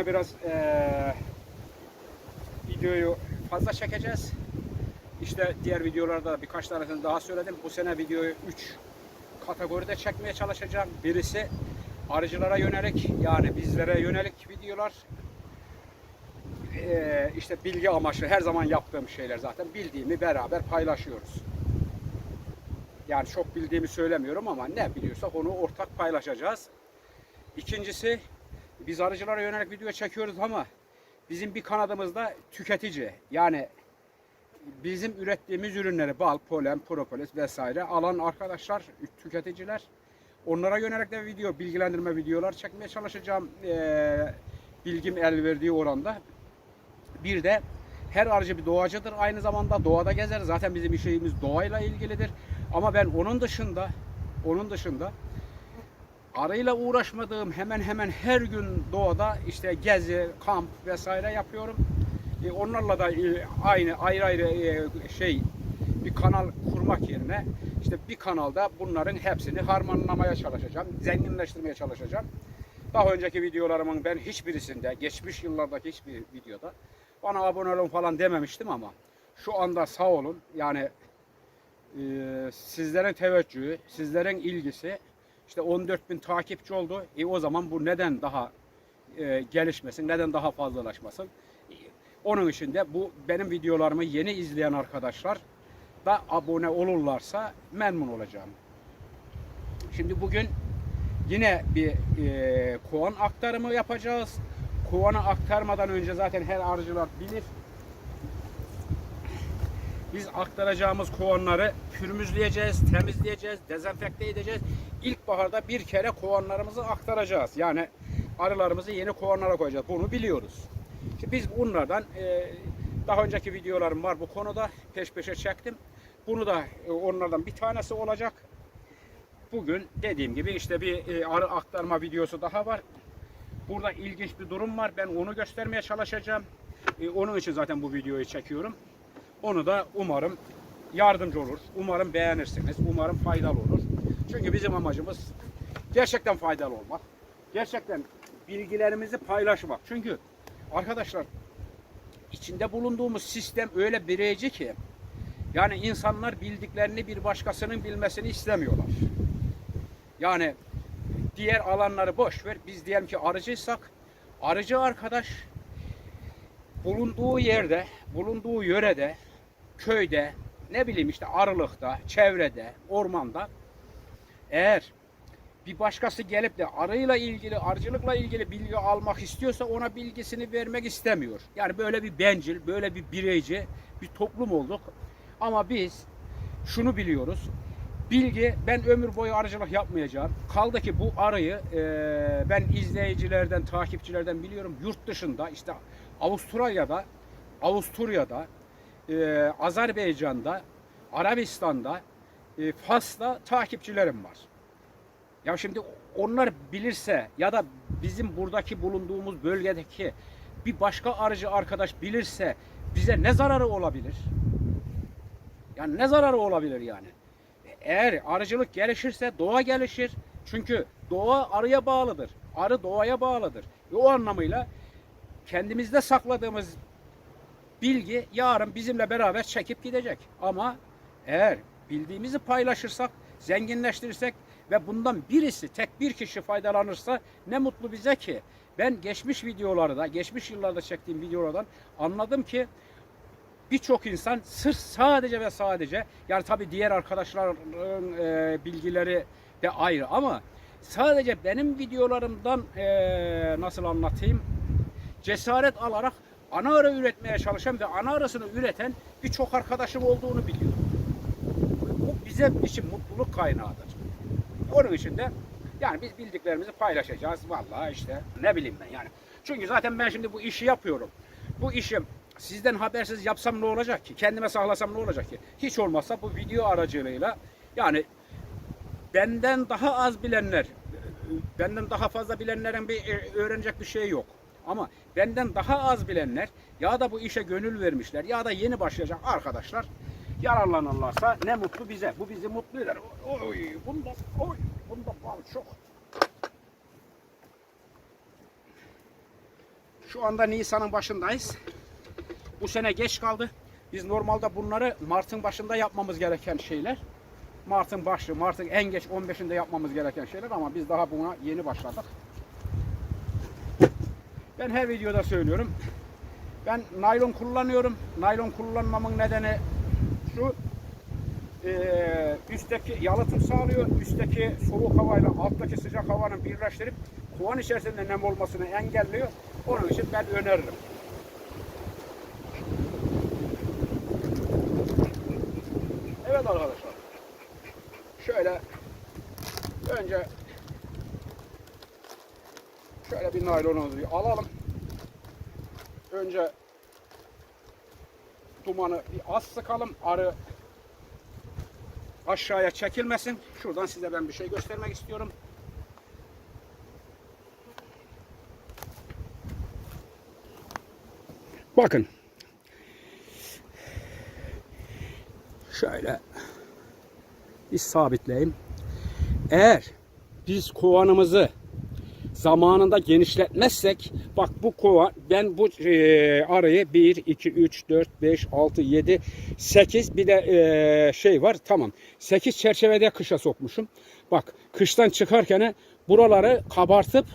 sene biraz eee, videoyu fazla çekeceğiz. İşte diğer videolarda birkaç tanesini daha söyledim. Bu sene videoyu 3 kategoride çekmeye çalışacağım. Birisi arıcılara yönelik yani bizlere yönelik videolar. Ee, işte bilgi amaçlı her zaman yaptığım şeyler zaten bildiğimi beraber paylaşıyoruz. Yani çok bildiğimi söylemiyorum ama ne biliyorsak onu ortak paylaşacağız. İkincisi biz arıcılara yönelik video çekiyoruz ama bizim bir kanadımızda tüketici yani bizim ürettiğimiz ürünleri bal, polen, propolis vesaire alan arkadaşlar, tüketiciler onlara yönelik de video, bilgilendirme videolar çekmeye çalışacağım. Ee, bilgim el verdiği oranda. Bir de her arıcı bir doğacıdır. Aynı zamanda doğada gezer. Zaten bizim işimiz doğayla ilgilidir. Ama ben onun dışında onun dışında arıyla uğraşmadığım hemen hemen her gün doğada işte gezi, kamp vesaire yapıyorum. E, onlarla da e, aynı ayrı ayrı e, şey bir kanal kurmak yerine işte bir kanalda bunların hepsini harmanlamaya çalışacağım, zenginleştirmeye çalışacağım. Daha önceki videolarımın ben hiçbirisinde, geçmiş yıllardaki hiçbir videoda bana abone olun falan dememiştim ama şu anda sağ olun yani e, sizlerin teveccühü, sizlerin ilgisi işte 14 bin takipçi oldu. E o zaman bu neden daha e, gelişmesin, neden daha fazlalaşmasın? E, Onun için de bu benim videolarımı yeni izleyen arkadaşlar da abone olurlarsa memnun olacağım. Şimdi bugün yine bir e, kovan aktarımı yapacağız. Kovanı aktarmadan önce zaten her arıcılar bilir. Biz aktaracağımız kovanları pürmüzleyeceğiz, temizleyeceğiz, dezenfekte edeceğiz. İlkbaharda bir kere kovanlarımızı aktaracağız. Yani arılarımızı yeni kovanlara koyacağız. Bunu biliyoruz. İşte biz bunlardan e, daha önceki videolarım var bu konuda. Peş peşe çektim. Bunu da e, onlardan bir tanesi olacak. Bugün dediğim gibi işte bir e, arı aktarma videosu daha var. Burada ilginç bir durum var. Ben onu göstermeye çalışacağım. Onun için zaten bu videoyu çekiyorum. Onu da umarım yardımcı olur. Umarım beğenirsiniz. Umarım faydalı olur. Çünkü bizim amacımız gerçekten faydalı olmak. Gerçekten bilgilerimizi paylaşmak. Çünkü arkadaşlar içinde bulunduğumuz sistem öyle bireyci ki yani insanlar bildiklerini bir başkasının bilmesini istemiyorlar. Yani diğer alanları boş ver. Biz diyelim ki arıcıysak arıcı arkadaş bulunduğu yerde, bulunduğu yörede, köyde, ne bileyim işte arılıkta, çevrede, ormanda eğer bir başkası gelip de arıyla ilgili, arıcılıkla ilgili bilgi almak istiyorsa ona bilgisini vermek istemiyor. Yani böyle bir bencil, böyle bir bireyci bir toplum olduk. Ama biz şunu biliyoruz. Bilgi, ben ömür boyu arıcılık yapmayacağım. Kaldı ki bu arıyı e, ben izleyicilerden, takipçilerden biliyorum. Yurt dışında işte Avustralya'da, Avusturya'da, e, Azerbaycan'da, Arabistan'da, e, Fas'ta takipçilerim var. Ya şimdi onlar bilirse ya da bizim buradaki bulunduğumuz bölgedeki bir başka arıcı arkadaş bilirse bize ne zararı olabilir? Yani ne zararı olabilir yani? Eğer arıcılık gelişirse doğa gelişir. Çünkü doğa arıya bağlıdır. Arı doğaya bağlıdır. Ve o anlamıyla kendimizde sakladığımız bilgi yarın bizimle beraber çekip gidecek. Ama eğer bildiğimizi paylaşırsak, zenginleştirirsek ve bundan birisi, tek bir kişi faydalanırsa ne mutlu bize ki. Ben geçmiş videolarda, geçmiş yıllarda çektiğim videolardan anladım ki birçok insan sırf sadece ve sadece yani tabi diğer arkadaşların e, bilgileri de ayrı ama sadece benim videolarımdan e, nasıl anlatayım cesaret alarak ana arı üretmeye çalışan ve ana arasını üreten birçok arkadaşım olduğunu biliyorum. Bu bize için mutluluk kaynağıdır. Onun için de yani biz bildiklerimizi paylaşacağız. Vallahi işte ne bileyim ben yani. Çünkü zaten ben şimdi bu işi yapıyorum. Bu işi sizden habersiz yapsam ne olacak ki? Kendime saklasam ne olacak ki? Hiç olmazsa bu video aracılığıyla yani benden daha az bilenler, benden daha fazla bilenlerin bir e, öğrenecek bir şey yok. Ama benden daha az bilenler ya da bu işe gönül vermişler ya da yeni başlayacak arkadaşlar yararlanırlarsa ne mutlu bize. Bu bizi mutlu eder. Oy, bunda, oy, bunda bal çok. Şu anda Nisan'ın başındayız. Bu sene geç kaldı. Biz normalde bunları Mart'ın başında yapmamız gereken şeyler. Mart'ın başı, Mart'ın en geç 15'inde yapmamız gereken şeyler ama biz daha buna yeni başladık. Ben her videoda söylüyorum. Ben naylon kullanıyorum. Naylon kullanmamın nedeni şu. eee, üstteki yalıtım sağlıyor. Üstteki soğuk havayla alttaki sıcak havanın birleştirip kovan içerisinde nem olmasını engelliyor. Onun için ben öneririm. Evet arkadaşlar. Şöyle önce bir naylonumuzu bir alalım. Önce dumanı bir az sıkalım. Arı aşağıya çekilmesin. Şuradan size ben bir şey göstermek istiyorum. Bakın. Şöyle bir sabitleyeyim. Eğer biz kovanımızı zamanında genişletmezsek bak bu kova ben bu e, arayı 1 2 3 4 5 6 7 8 bir de e, şey var tamam 8 çerçevede kışa sokmuşum. Bak kıştan çıkarken buraları kabartıp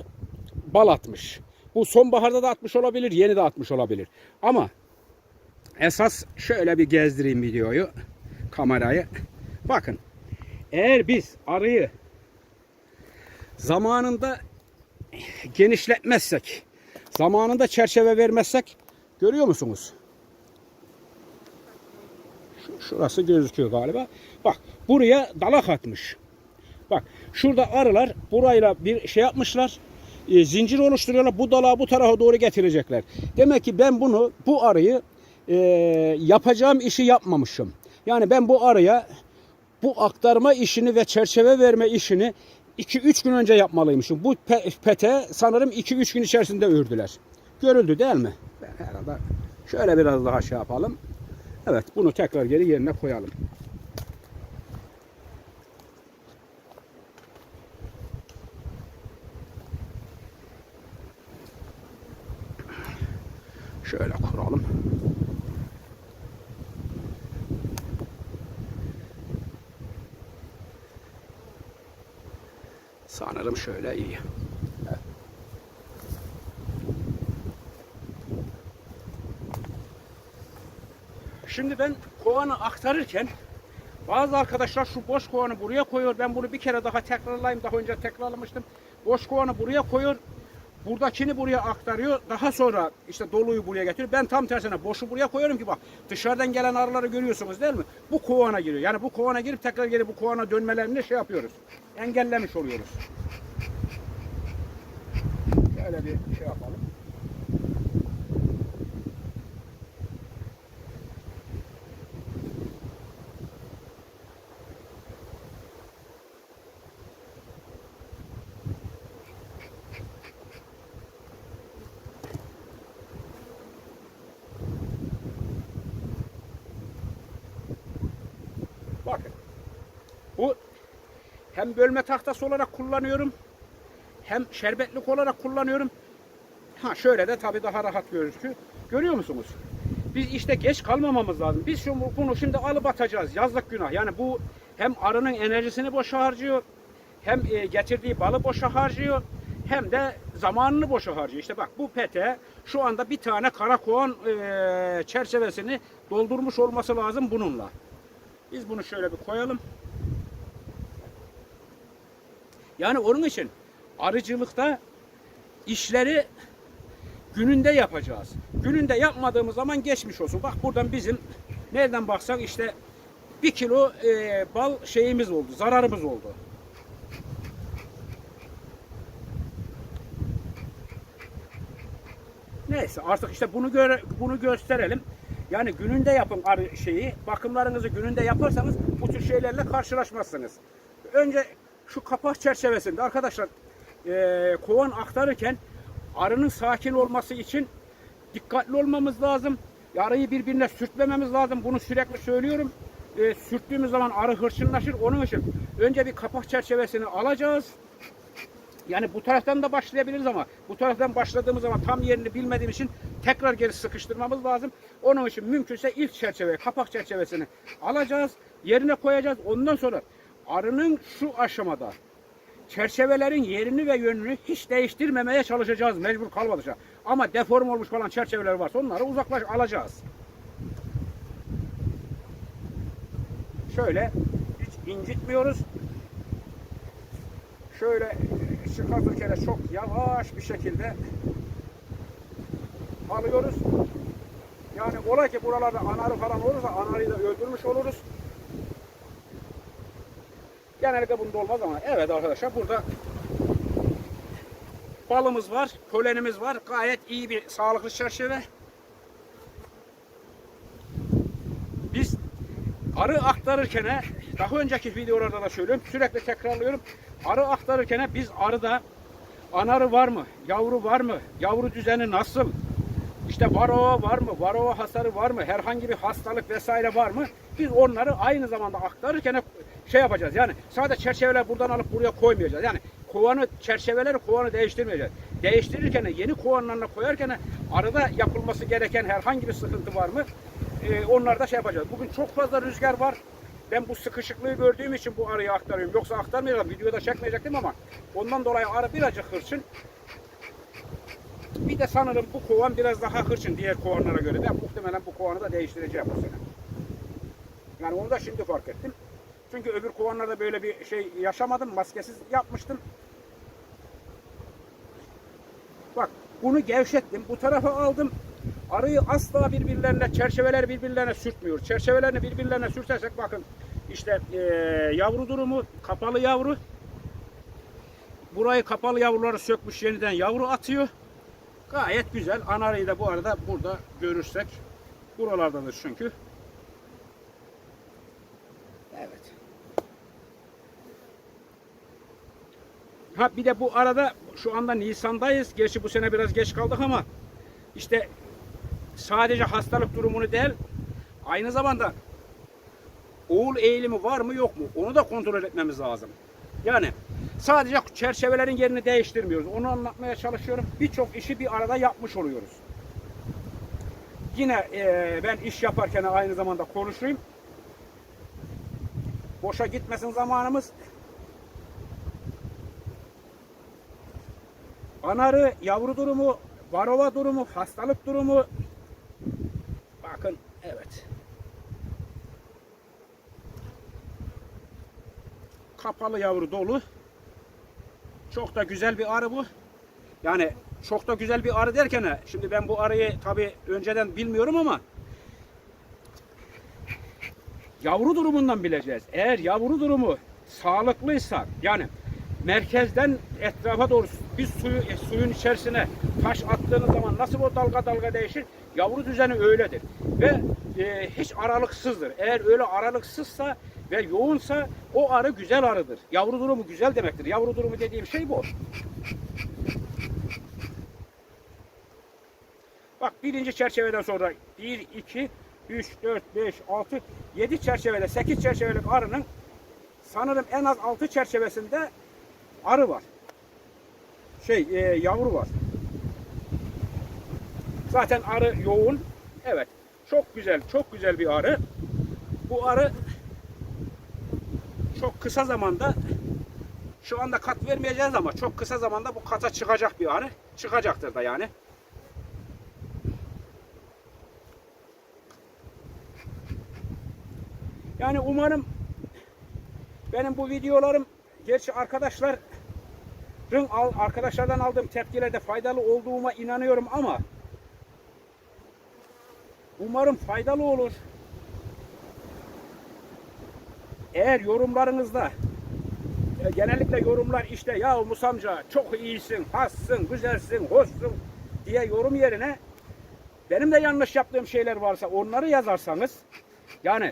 bal atmış. Bu sonbaharda da atmış olabilir, yeni de atmış olabilir. Ama esas şöyle bir gezdireyim videoyu, kamerayı. Bakın, eğer biz arıyı zamanında genişletmezsek, zamanında çerçeve vermezsek, görüyor musunuz? Şu- Şurası gözüküyor galiba. Bak, buraya dalak atmış. Bak, şurada arılar burayla bir şey yapmışlar e, zincir oluşturuyorlar. Bu dalağı bu tarafa doğru getirecekler. Demek ki ben bunu bu arıyı e, yapacağım işi yapmamışım. Yani ben bu arıya bu aktarma işini ve çerçeve verme işini 2-3 gün önce yapmalıymışım. Bu pe- pete sanırım 2-3 gün içerisinde ördüler. Görüldü değil mi? Ben herhalde şöyle biraz daha şey yapalım. Evet bunu tekrar geri yerine koyalım. Şöyle kuralım. Sanırım şöyle iyi. Şimdi ben kovanı aktarırken bazı arkadaşlar şu boş kovanı buraya koyuyor. Ben bunu bir kere daha tekrarlayayım. Daha önce tekrarlamıştım. Boş kovanı buraya koyuyor. Buradakini buraya aktarıyor. Daha sonra işte doluyu buraya getiriyor. Ben tam tersine boşu buraya koyuyorum ki bak dışarıdan gelen arıları görüyorsunuz değil mi? Bu kovana giriyor. Yani bu kovana girip tekrar geri bu kovana dönmelerini şey yapıyoruz. Engellemiş oluyoruz. Şöyle bir şey yapalım. Bakın. Bu hem bölme tahtası olarak kullanıyorum. Hem şerbetlik olarak kullanıyorum. Ha şöyle de tabii daha rahat gözüküyor. Görüyor musunuz? Biz işte geç kalmamamız lazım. Biz şu, bunu şimdi alıp atacağız. Yazlık günah. Yani bu hem arının enerjisini boşa harcıyor. Hem e, getirdiği balı boşa harcıyor. Hem de zamanını boşa harcıyor. İşte bak bu pete şu anda bir tane karakoğan e, çerçevesini doldurmuş olması lazım bununla. Biz bunu şöyle bir koyalım. Yani onun için arıcılıkta işleri gününde yapacağız. Gününde yapmadığımız zaman geçmiş olsun. Bak buradan bizim nereden baksak işte bir kilo e, bal şeyimiz oldu, zararımız oldu. Neyse artık işte bunu göre, bunu gösterelim. Yani gününde yapın arı şeyi. Bakımlarınızı gününde yaparsanız bu tür şeylerle karşılaşmazsınız. Önce şu kapak çerçevesinde arkadaşlar eee, kovan aktarırken arının sakin olması için dikkatli olmamız lazım. Arıyı birbirine sürtmememiz lazım. Bunu sürekli söylüyorum. e, sürttüğümüz zaman arı hırçınlaşır. Onun için önce bir kapak çerçevesini alacağız. Yani bu taraftan da başlayabiliriz ama bu taraftan başladığımız zaman tam yerini bilmediğim için tekrar geri sıkıştırmamız lazım. Onun için mümkünse ilk çerçeve, kapak çerçevesini alacağız, yerine koyacağız. Ondan sonra arının şu aşamada çerçevelerin yerini ve yönünü hiç değiştirmemeye çalışacağız mecbur kalmadıkça. Ama deform olmuş falan çerçeveler varsa onları uzaklaş alacağız. Şöyle hiç incitmiyoruz. Şöyle çıkartırken çok yavaş bir şekilde alıyoruz. Yani ola ki buralarda anarı falan olursa anarıyı da öldürmüş oluruz. Genellikle bunda olmaz ama evet arkadaşlar burada balımız var, polenimiz var. Gayet iyi bir sağlıklı çerçeve. Biz arı aktarırken daha önceki videolarda da söylüyorum sürekli tekrarlıyorum. Arı aktarırken biz arıda anarı var mı? Yavru var mı? Yavru düzeni nasıl? İşte varroa var mı? Varroa hasarı var mı? Herhangi bir hastalık vesaire var mı? Biz onları aynı zamanda aktarırken şey yapacağız. Yani sadece çerçeveler buradan alıp buraya koymayacağız. Yani kovanı, çerçeveleri kovanı değiştirmeyeceğiz. Değiştirirken, yeni kovanlarına koyarken arada yapılması gereken herhangi bir sıkıntı var mı? Ee, onları da şey yapacağız. Bugün çok fazla rüzgar var. Ben bu sıkışıklığı gördüğüm için bu arıyı aktarıyorum. Yoksa aktarmayacağım. Videoda çekmeyecektim ama ondan dolayı arı birazcık hırçın. Bir de sanırım bu kovan biraz daha hırçın diğer kovanlara göre. Ben muhtemelen bu kovanı da değiştireceğim bu sene. Yani onu da şimdi fark ettim. Çünkü öbür kovanlarda böyle bir şey yaşamadım. Maskesiz yapmıştım. Bak bunu gevşettim. Bu tarafa aldım. Arıyı asla birbirlerine, çerçeveler birbirlerine sürtmüyor. Çerçevelerini birbirlerine sürtersek bakın işte eee, yavru durumu, kapalı yavru. Burayı kapalı yavruları sökmüş yeniden yavru atıyor. Gayet güzel. Anarıyı da bu arada burada görürsek. Buralardadır çünkü. Ha bir de bu arada şu anda Nisan'dayız. Gerçi bu sene biraz geç kaldık ama işte sadece hastalık durumunu değil aynı zamanda oğul eğilimi var mı yok mu onu da kontrol etmemiz lazım. Yani sadece çerçevelerin yerini değiştirmiyoruz. Onu anlatmaya çalışıyorum. Birçok işi bir arada yapmış oluyoruz. Yine eee, ben iş yaparken aynı zamanda konuşayım. Boşa gitmesin zamanımız. Anarı, yavru durumu, varova durumu, hastalık durumu. Bakın evet. Kapalı yavru dolu. Çok da güzel bir arı bu. Yani çok da güzel bir arı derken şimdi ben bu arıyı tabi önceden bilmiyorum ama yavru durumundan bileceğiz. Eğer yavru durumu sağlıklıysa yani merkezden etrafa doğru bir suyu e, suyun içerisine taş attığınız zaman nasıl o dalga dalga değişir? Yavru düzeni öyledir. Ve e, hiç aralıksızdır. Eğer öyle aralıksızsa ve yoğunsa o arı güzel arıdır. Yavru durumu güzel demektir. Yavru durumu dediğim şey bu. Bak birinci çerçeveden sonra 1, 2, 3, 4, 5, 6, 7 çerçevede 8 çerçevelik arının sanırım en az 6 çerçevesinde arı var. Şey e, yavru var. Zaten arı yoğun. Evet. Çok güzel, çok güzel bir arı. Bu arı çok kısa zamanda şu anda kat vermeyeceğiz ama çok kısa zamanda bu kata çıkacak bir arı. Çıkacaktır da yani. Yani umarım benim bu videolarım gerçi arkadaşların al- arkadaşlardan aldığım tepkilerde faydalı olduğuma inanıyorum ama umarım faydalı olur. Eğer yorumlarınızda e, genellikle yorumlar işte ya Musa amca çok iyisin, hassın, güzelsin, hoşsun diye yorum yerine benim de yanlış yaptığım şeyler varsa onları yazarsanız yani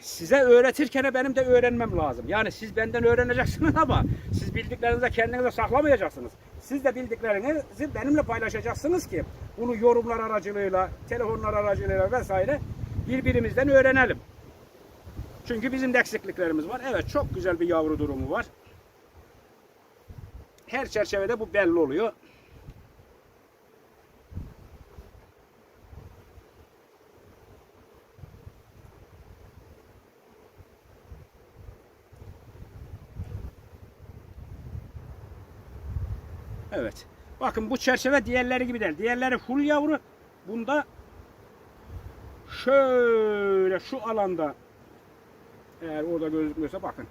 size öğretirken benim de öğrenmem lazım. Yani siz benden öğreneceksiniz ama siz bildiklerinizi kendinize saklamayacaksınız. Siz de bildiklerinizi benimle paylaşacaksınız ki bunu yorumlar aracılığıyla, telefonlar aracılığıyla vesaire birbirimizden öğrenelim. Çünkü bizim de eksikliklerimiz var. Evet çok güzel bir yavru durumu var. Her çerçevede bu belli oluyor. Evet. Bakın bu çerçeve diğerleri gibi değil. Diğerleri full yavru. Bunda şöyle şu alanda eğer orada gözükmüyorsa bakın.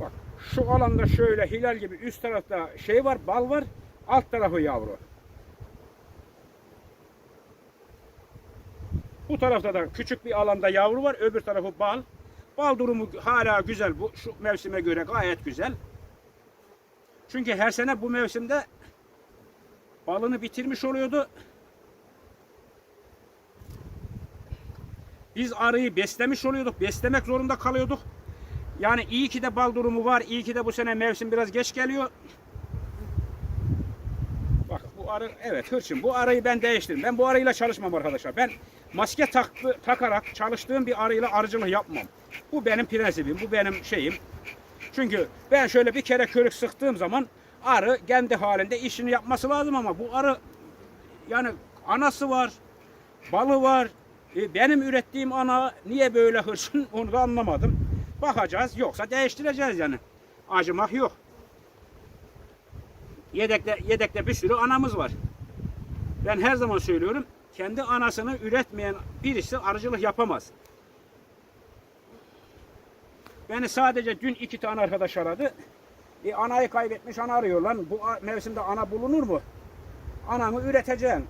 Bak şu alanda şöyle hilal gibi üst tarafta şey var, bal var. Alt tarafı yavru. Bu tarafta da küçük bir alanda yavru var. Öbür tarafı bal. Bal durumu hala güzel bu. Şu mevsime göre gayet güzel. Çünkü her sene bu mevsimde balını bitirmiş oluyordu. Biz arıyı beslemiş oluyorduk. Beslemek zorunda kalıyorduk. Yani iyi ki de bal durumu var. İyi ki de bu sene mevsim biraz geç geliyor. Bak bu arı evet hırçın. Bu arıyı ben değiştirdim. Ben bu arıyla çalışmam arkadaşlar. Ben maske taktı, takarak çalıştığım bir arıyla arıcılık yapmam. Bu benim prensibim. Bu benim şeyim. Çünkü ben şöyle bir kere körük sıktığım zaman arı kendi halinde işini yapması lazım ama bu arı yani anası var, balı var. E, benim ürettiğim ana niye böyle hırsın onu da anlamadım. Bakacağız yoksa değiştireceğiz yani. Acımak yok. Yedekte, yedekte bir sürü anamız var. Ben her zaman söylüyorum kendi anasını üretmeyen birisi arıcılık yapamaz. Beni sadece dün iki tane arkadaş aradı. E, anayı kaybetmiş ana arıyor lan. Bu mevsimde ana bulunur mu? Anamı üreteceksin.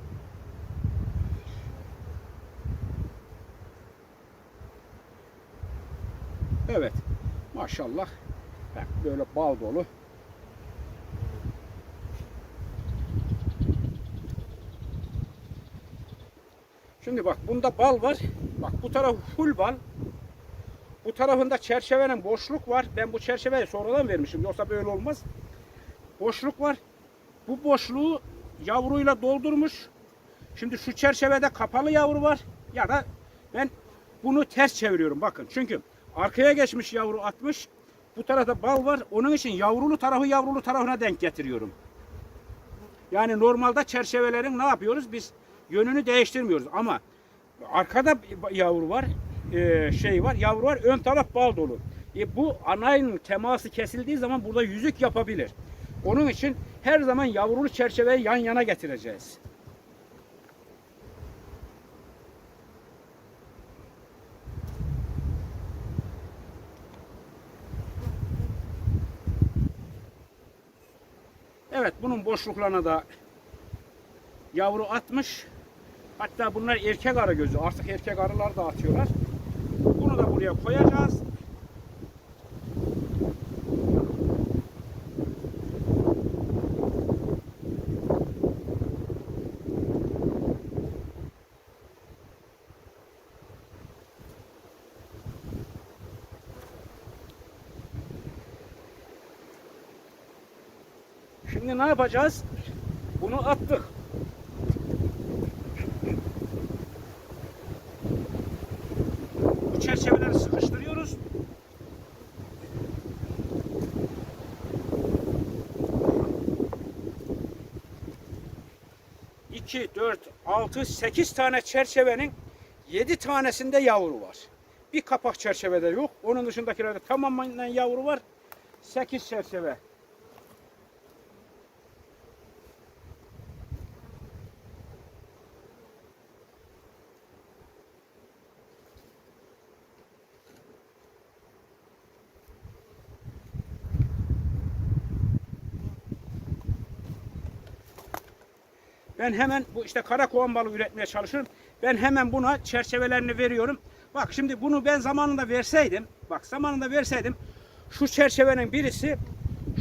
Evet. Maşallah. Böyle bal dolu. Şimdi bak bunda bal var. Bak bu taraf full bal. Bu tarafında çerçevenin boşluk var. Ben bu çerçeveyi sonradan vermişim. Yoksa böyle olmaz. Boşluk var. Bu boşluğu yavruyla doldurmuş. Şimdi şu çerçevede kapalı yavru var. Ya da ben bunu ters çeviriyorum bakın. Çünkü arkaya geçmiş yavru atmış. Bu tarafta bal var. Onun için yavrulu tarafı yavrulu tarafına denk getiriyorum. Yani normalde çerçevelerin ne yapıyoruz? Biz yönünü değiştirmiyoruz ama arkada yavru var, e, şey var, yavru var, ön taraf bal dolu. E, bu anayın teması kesildiği zaman burada yüzük yapabilir. Onun için her zaman yavrulu çerçeveyi yan yana getireceğiz. Evet bunun boşluklarına da yavru atmış. Hatta bunlar erkek arı gözü. Artık erkek arılar da atıyorlar. Buraya koyacağız. Şimdi ne yapacağız? Bunu attık. 2, 4, 6, 8 tane çerçevenin 7 tanesinde yavru var. Bir kapak çerçevede yok. Onun dışındakilerde tamamen yavru var. 8 çerçeve Ben hemen bu işte kara kovan balığı üretmeye çalışıyorum. Ben hemen buna çerçevelerini veriyorum. Bak şimdi bunu ben zamanında verseydim, bak zamanında verseydim şu çerçevenin birisi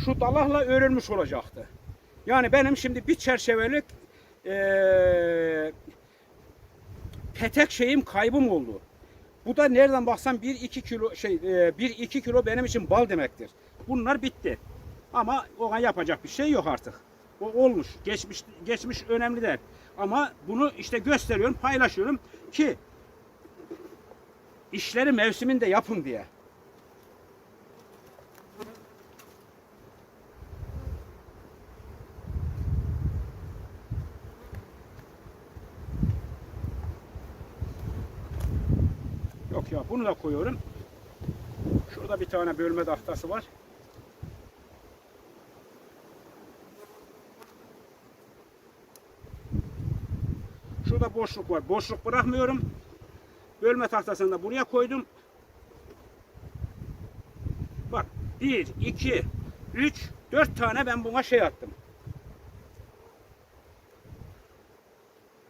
şu dalakla örülmüş olacaktı. Yani benim şimdi bir çerçevelik eee petek şeyim kaybım oldu. Bu da nereden baksan 1-2 kilo şey 1-2 kilo benim için bal demektir. Bunlar bitti. Ama ona yapacak bir şey yok artık. O olmuş. Geçmiş geçmiş önemli değil. Ama bunu işte gösteriyorum, paylaşıyorum ki işleri mevsiminde yapın diye. Yok ya bunu da koyuyorum. Şurada bir tane bölme tahtası var. Şurada boşluk var. Boşluk bırakmıyorum. Bölme tahtasını da buraya koydum. Bak 1, 2, 3, 4 tane ben buna şey attım.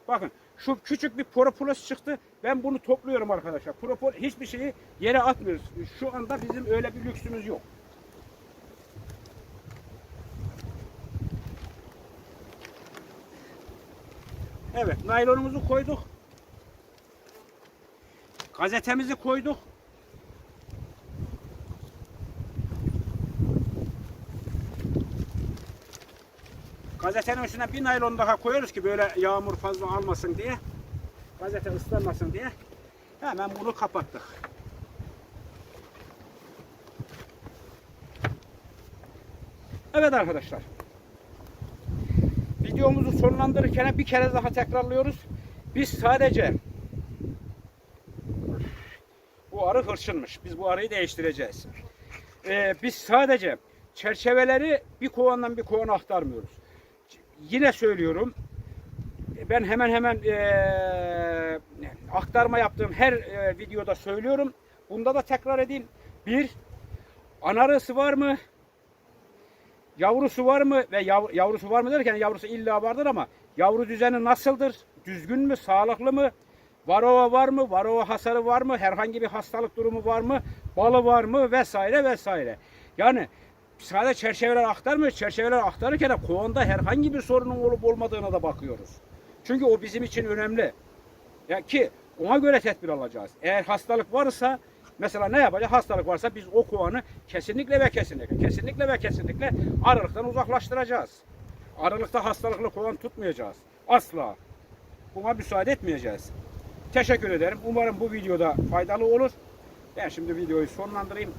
Bakın şu küçük bir propolis çıktı. Ben bunu topluyorum arkadaşlar. Propol hiçbir şeyi yere atmıyoruz. Şu anda bizim öyle bir lüksümüz yok. Evet, naylonumuzu koyduk. Gazetemizi koyduk. Gazetenin üstüne bir naylon daha koyuyoruz ki böyle yağmur fazla almasın diye. Gazete ıslanmasın diye. Hemen bunu kapattık. Evet arkadaşlar. Videomuzu sonlandırırken bir kere daha tekrarlıyoruz. Biz sadece bu arı hırçınmış. Biz bu arıyı değiştireceğiz. Ee, biz sadece çerçeveleri bir kovandan bir kovana aktarmıyoruz. Yine söylüyorum. Ben hemen hemen eee, aktarma yaptığım her eee, videoda söylüyorum. Bunda da tekrar edeyim. Bir, anarısı var mı? Yavrusu var mı? Ve yav- yavrusu var mı derken yavrusu illa vardır ama yavru düzeni nasıldır? Düzgün mü? Sağlıklı mı? Varova var mı? Varova hasarı var mı? Herhangi bir hastalık durumu var mı? Balı var mı? Vesaire vesaire. Yani sadece çerçeveler aktarmıyor. Çerçeveler aktarırken de kovanda herhangi bir sorunun olup olmadığına da bakıyoruz. Çünkü o bizim için önemli. Ya ki ona göre tedbir alacağız. Eğer hastalık varsa mesela ne yapacağız? Hastalık varsa biz o kovanı kesinlikle ve kesinlikle, kesinlikle ve kesinlikle arılıktan uzaklaştıracağız. Aralıkta hastalıklı kovan tutmayacağız. Asla. Buna müsaade etmeyeceğiz. Teşekkür ederim. Umarım bu videoda faydalı olur. Ben şimdi videoyu sonlandırayım.